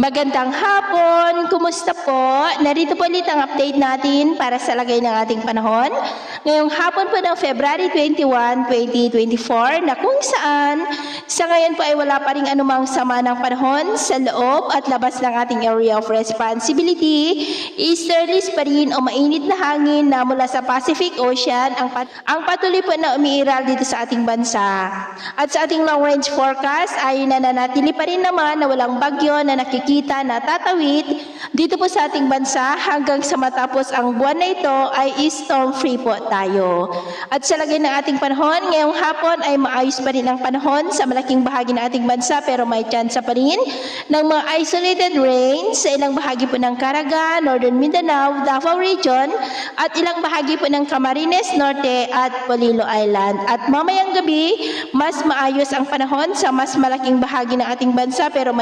Magandang hapon! Kumusta po? Narito po ulit ang update natin para sa lagay ng ating panahon. Ngayong hapon po ng February 21, 2024 na kung saan sa ngayon po ay wala pa rin anumang sama ng panahon sa loob at labas ng ating area of responsibility. Easterlies pa rin o mainit na hangin na mula sa Pacific Ocean ang, pat- ang patuloy po na umiiral dito sa ating bansa. At sa ating long range forecast ay nananatili pa rin naman na walang bagyo na nakikita na tatawid dito po sa ating bansa hanggang sa matapos ang buwan na ito ay storm free po tayo. At sa lagay ng ating panahon, ngayong hapon ay maayos pa rin ang panahon sa malaking bahagi ng ating bansa pero may chance pa rin ng mga isolated rains sa ilang bahagi po ng Caraga, Northern Mindanao, Davao Region at ilang bahagi po ng Camarines Norte at Polillo Island. At mamayang gabi, mas maayos ang panahon sa mas malaking bahagi ng ating bansa pero may